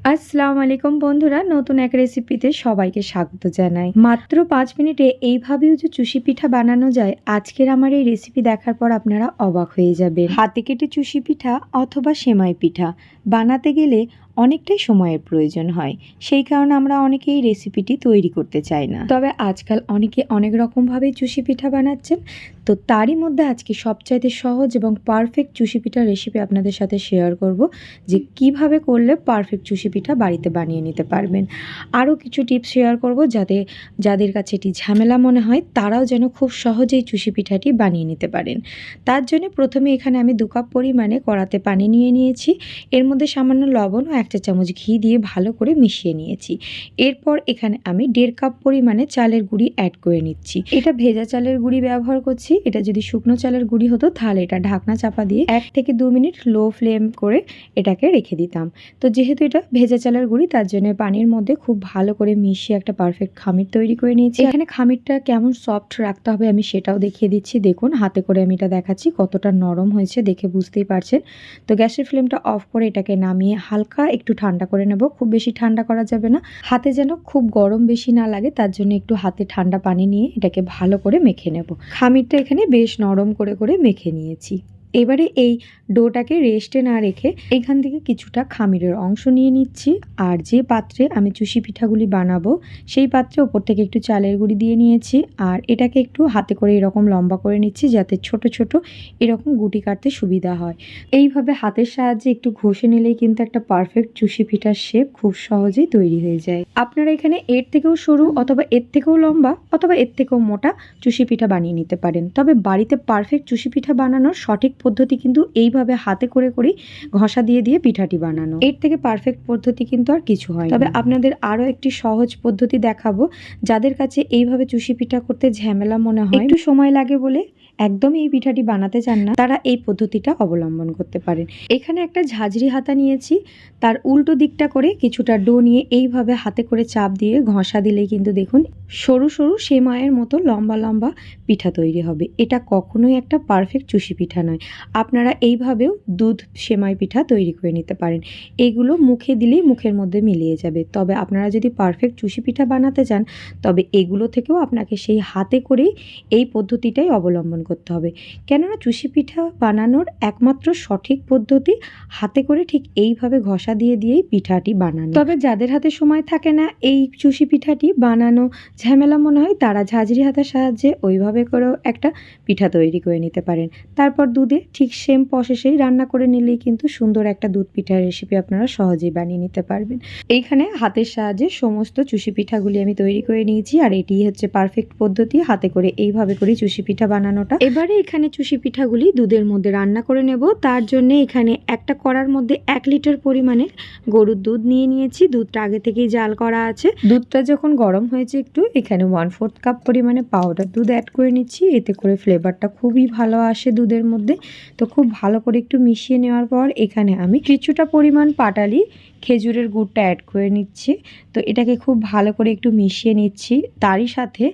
আসসালামু আলাইকুম বন্ধুরা, নতুন এক রেসিপিতে সবাইকে স্বাগত জানাই। মাত্র পাঁচ মিনিটে এইভাবেও যে চুষি পিঠা বানানো যায়, আজকের আমার এই রেসিপি দেখার পর আপনারা অবাক হয়ে যাবেন। হাতে কেটে চুষি পিঠা অথবা সেমাই পিঠা বানাতে গেলে অনেকটাই সময়ের প্রয়োজন হয়। সেই কারণে আমরা অনেকে এই রেসিপিটি তৈরি করতে চাই না। তবে আজকাল অনেকে অনেক রকমভাবেই চুষি পিঠা বানাচ্ছেন। তো তারই মধ্যে আজকে সবচাইতে সহজ এবং পারফেক্ট চুষি পিঠার রেসিপি আপনাদের সাথে শেয়ার করব যে কীভাবে করলে পারফেক্ট চুষি পিঠা বাড়িতে বানিয়ে নিতে পারবেন। আরও কিছু টিপস শেয়ার করব যাতে যাদের কাছে এটি ঝামেলা মনে হয়, তারাও যেন খুব সহজেই চুষি পিঠাটি বানিয়ে নিতে পারেন। তার জন্য প্রথমে এখানে আমি দু কাপ পরিমাণে কড়াতে পানি নিয়ে নিয়েছি। এর মধ্যে সামান্য লবণ ও এক চা চামচ ঘি দিয়ে ভালো করে মিশিয়ে নিয়েছি। এরপর এখানে আমি দেড় কাপ পরিমাণে চালের গুঁড়ি অ্যাড করে নিচ্ছি। এটা ভেজা চালের গুঁড়ি ব্যবহার করছি। এটা যদি শুকনো চালের গুঁড়ি হতো, তাহলে এটা ঢাকনা চাপা দিয়ে এক থেকে দু মিনিট লো ফ্লেম করে এটাকে রেখে দিতাম। তো যেহেতু এটা ভেজা চালের গুঁড়ি, তার জন্য পানির মধ্যে খুব ভালো করে মিশিয়ে একটা পারফেক্ট খামির তৈরি করে নিয়েছি। এখানে খামিরটা কেমন সফট রাখতে হবে আমি সেটাও দেখিয়ে দিচ্ছি। দেখুন, হাতে করে আমি এটা দেখাচ্ছি কতটা নরম হয়েছে দেখে বুঝতেই পারছেন। তো গ্যাসের ফ্লেমটা অফ করে এটাকে নামিয়ে হালকা একটু ঠান্ডা করে নেব। খুব বেশি ঠান্ডা করা যাবে না। হাতে যেন খুব গরম বেশি না লাগে, তার জন্য একটু হাতে ঠান্ডা পানি নিয়ে এটাকে ভালো করে মেখে নেব। খামিরটা এখানে বেশ নরম করে করে মেখে নিয়েছি। এবারে এই ডোটাকে রেস্টে না রেখে এখান থেকে কিছুটা খামিরের অংশ নিয়ে নিচ্ছি। আর যে পাত্রে আমি চুষি পিঠাগুলি বানাবো, সেই পাত্রে ওপর থেকে একটু চালের গুঁড়ি দিয়ে নিয়েছি। আর এটাকে একটু হাতে করে এরকম লম্বা করে নিচ্ছি যাতে ছোট ছোট এরকম গুটি কাটতে সুবিধা হয়। এইভাবে হাতের সাহায্যে একটু ঘষে নিলেই কিন্তু একটা পারফেক্ট চুষি পিঠার শেপ খুব সহজেই তৈরি হয়ে যায়। আপনারা এখানে এর থেকেও সরু অথবা এর থেকেও লম্বা অথবা এর থেকেও মোটা চুষি পিঠা বানিয়ে নিতে পারেন। তবে বাড়িতে পারফেক্ট চুষি পিঠা বানানোর সঠিক পদ্ধতি কিন্তু এইভাবে হাতে করে করেই ঘষা দিয়ে দিয়ে পিঠাটি বানানো। এর থেকে পারফেক্ট পদ্ধতি কিন্তু আর কিছু হয় তবে আপনাদের আরও একটি সহজ পদ্ধতি দেখাবো। যাদের কাছে এইভাবে চুষি পিঠা করতে ঝামেলা মনে হয় একটু সময় লাগে বলে একদম এই পিঠাটি বানাতে চান না, তারা এই পদ্ধতিটা অবলম্বন করতে পারেন। এখানে একটা ঝাঁঝরি হাতা নিয়েছি, তার উল্টো দিকটা করে কিছুটা ডো নিয়ে এইভাবে হাতে করে চাপ দিয়ে ঘষা দিলেই কিন্তু দেখুন সরু সরু সেমাইয়ের মতো লম্বা লম্বা পিঠা তৈরি হবে। এটা কখনোই একটা পারফেক্ট চুষি পিঠা নয়। আপনারা এইভাবেও দুধ সেমাই পিঠা তৈরি করে নিতে পারেন। এগুলো মুখে দিলেই মুখের মধ্যে মিলিয়ে যাবে। তবে আপনারা যদি পারফেক্ট চুষি পিঠা বানাতে চান, তবে এগুলো থেকেও আপনাকে সেই হাতে করেই এই পদ্ধতিটাই অবলম্বন করতে হবে। কেননা চুষি পিঠা বানানোর একমাত্র সঠিক পদ্ধতি হাতে করে ঠিক এইভাবে ঘষা দিয়ে দিয়েই পিঠাটি বানানো। তবে যাদের হাতে সময় থাকে না, এই চুষি পিঠাটি বানানো ঝামেলা মনে হয় তারা ঝাঁঝরি হাতার সাহায্যে ওইভাবে করেও একটা পিঠা তৈরি করে নিতে পারেন। তারপর দুধে ঠিক সেম প্রসেসেই রান্না করে নিলেই কিন্তু সুন্দর একটা দুধ পিঠার রেসিপি আপনারা সহজেই বানিয়ে নিতে পারবেন। এইখানে হাতের সাহায্যে সমস্ত চুষি পিঠাগুলি আমি তৈরি করে নিয়েছি, আর এটি হচ্ছে পারফেক্ট পদ্ধতি, হাতে করে এইভাবে করে চুষি পিঠা বানানোটা এবারে এখানে চুষি পিঠাগুলি দুধের মধ্যে রান্না করে নেব। তার জন্য এখানে একটা কড়ার মধ্যে এক লিটার পরিমাণে গরুর দুধ নিয়ে নিয়েছি। দুধটা আগে থেকেই জাল করা আছে। দুধটা যখন গরম হয়েছে একটু এখানে ওয়ান ফোর্থ কাপ পরিমাণে পাউডার দুধ অ্যাড করে নিচ্ছি। এতে করে ফ্লেভারটা খুবই ভালো আসে দুধের মধ্যে। তো খুব ভালো করে একটু মিশিয়ে নেওয়ার পর এখানে আমি কিছুটা পরিমাণ পাটালি খেজুরের গুড়টা অ্যাড করে নিচ্ছি। তো এটাকে খুব ভালো করে একটু মিশিয়ে নিচ্ছি। তারই সাথে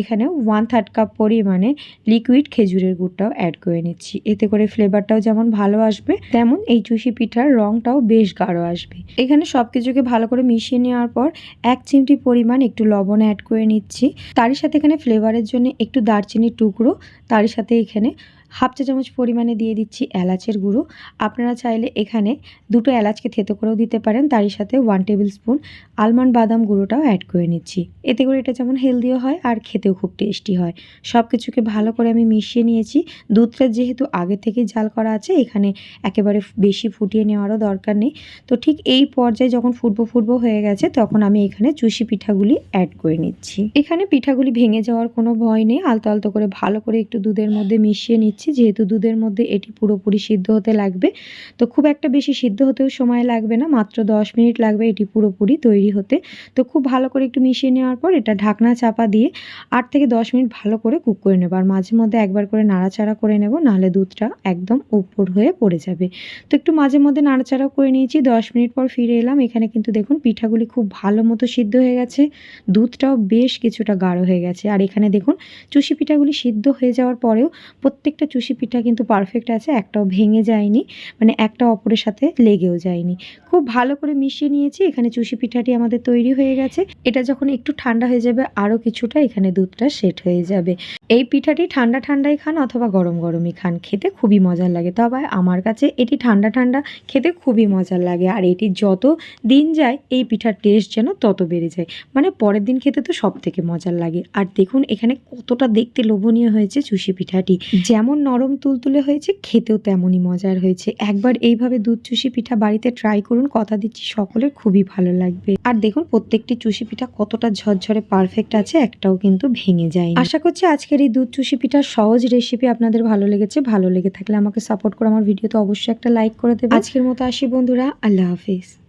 এখানে ওয়ান থার্ড কাপ পরিমাণে লিকুইড খেজুরের গুড়টাও অ্যাড করে নিচ্ছি। এতে করে ফ্লেভারটাও যেমন ভালো আসবে, তেমন এই চুষি পিঠার রঙটাও বেশ গাঢ় আসবে। এখানে সব কিছুকে ভালো করে মিশিয়ে নেওয়ার পর এক চিমটি পরিমাণ একটু লবণ অ্যাড করে নিচ্ছি। তারই সাথে এখানে ফ্লেভারের জন্য একটু দারচিনির টুকরো, তারই সাথে এখানে হাফ চা চামচ পরিমাণে দিয়ে দিচ্ছি এলাচের গুঁড়ো। আপনারা চাইলে এখানে দুটো এলাচকে থেতো করেও দিতে পারেন, তারই সাথে ওয়ান টেবিল স্পুন আলমন্ড বাদাম গুঁড়োটাও অ্যাড করে নিচ্ছি। এতে করে এটা যেমন হেলদিও হয় আর খেতেও খুব টেস্টি হয়। সব কিছুকে ভালো করে আমি মিশিয়ে নিয়েছি। দুধটা যেহেতু আগে থেকে জাল করা আছে, এখানে একেবারে বেশি ফুটিয়ে নেওয়ারও দরকার নেই। তো ঠিক এই পর্যায়ে যখন ফুটবো ফুটবো হয়ে গেছে, তখন আমি এখানে চুষি পিঠাগুলি অ্যাড করে নিচ্ছি। এখানে পিঠাগুলি ভেঙে যাওয়ার কোনো ভয় নেই, আলতো আলতো করে ভালো করে একটু দুধের মধ্যে মিশিয়ে নিচ্ছি। যেহেতু দুধের মধ্যে এটি পুরোপুরি সিদ্ধ হতে লাগবে। তো খুব একটা বেশি সিদ্ধ হতেও সময় লাগবে না, মাত্র দশ মিনিট লাগবে এটি পুরোপুরি তৈরি হতে। তো খুব ভালো করে একটু মিশিয়ে নেওয়ার পর এটা ঢাকনা চাপা দিয়ে আট থেকে দশ মিনিট ভালো করে কুক করে নেব। আর মাঝে মধ্যে একবার করে নাড়াচাড়া করে নেব, নাহলে দুধটা একদম উপর হয়ে পড়ে যাবে। তো একটু মাঝে মধ্যে নাড়াচাড়া করে নিয়েছি, দশ মিনিট পর ফিরে এলাম। এখানে কিন্তু দেখুন পিঠাগুলি খুব ভালো মতো সিদ্ধ হয়ে গেছে, দুধটাও বেশ কিছুটা গাঢ় হয়ে গেছে। আর এখানে দেখুন, চুষি পিঠাগুলি সিদ্ধ হয়ে যাওয়ার পরেও প্রত্যেকটা চুষি পিঠা কিন্তু পারফেক্ট আছে, একটাও ভেঙে যায়নি মানে একটা অপরের সাথে লেগেও যায়নি। খুব ভালো করে মিশিয়ে নিয়েছি, এখানে চুষি পিঠাটি আমাদের তৈরি হয়ে গেছে। এটা যখন একটু ঠান্ডা হয়ে যাবে আরও কিছুটা এখানে দুধটা সেট হয়ে যাবে। এই পিঠাটি ঠান্ডা ঠান্ডাই খান অথবা গরম গরমই খান, খেতে খুবই মজার লাগে। তবে আমার কাছে এটি ঠান্ডা ঠান্ডা, খেতে খুবই মজার লাগে। আর এটি যত দিন যায়, এই পিঠার টেস্ট যেন তত বেড়ে যায়। মানে পরের দিন খেতে তো সব থেকে মজার লাগে। আর দেখুন, এখানে কতটা দেখতে লোভনীয় হয়েছে চুষি পিঠাটি। যেমন নরম তুলতুলে হয়েছে, খেতেও তেমনই মজার হয়েছে। একবার এইভাবে দুধ চুষি পিঠা বাড়িতে ট্রাই করুন, কথা দিচ্ছি সকলের, খুবই ভালো লাগবে। আর দেখুন, প্রত্যেকটি চুষি পিঠা কতটা ঝরঝরে পারফেক্ট আছে, একটাও কিন্তু ভেঙে যায় আশা করছি আজকের এই দুধ চুষি পিঠার সহজ রেসিপি আপনাদের ভালো লেগেছে। ভালো লেগে থাকলে আমাকে সাপোর্ট করে আমার ভিডিওতে অবশ্যই একটা লাইক করে দেবে আজকের মতো আসি বন্ধুরা, আল্লাহ হাফিজ।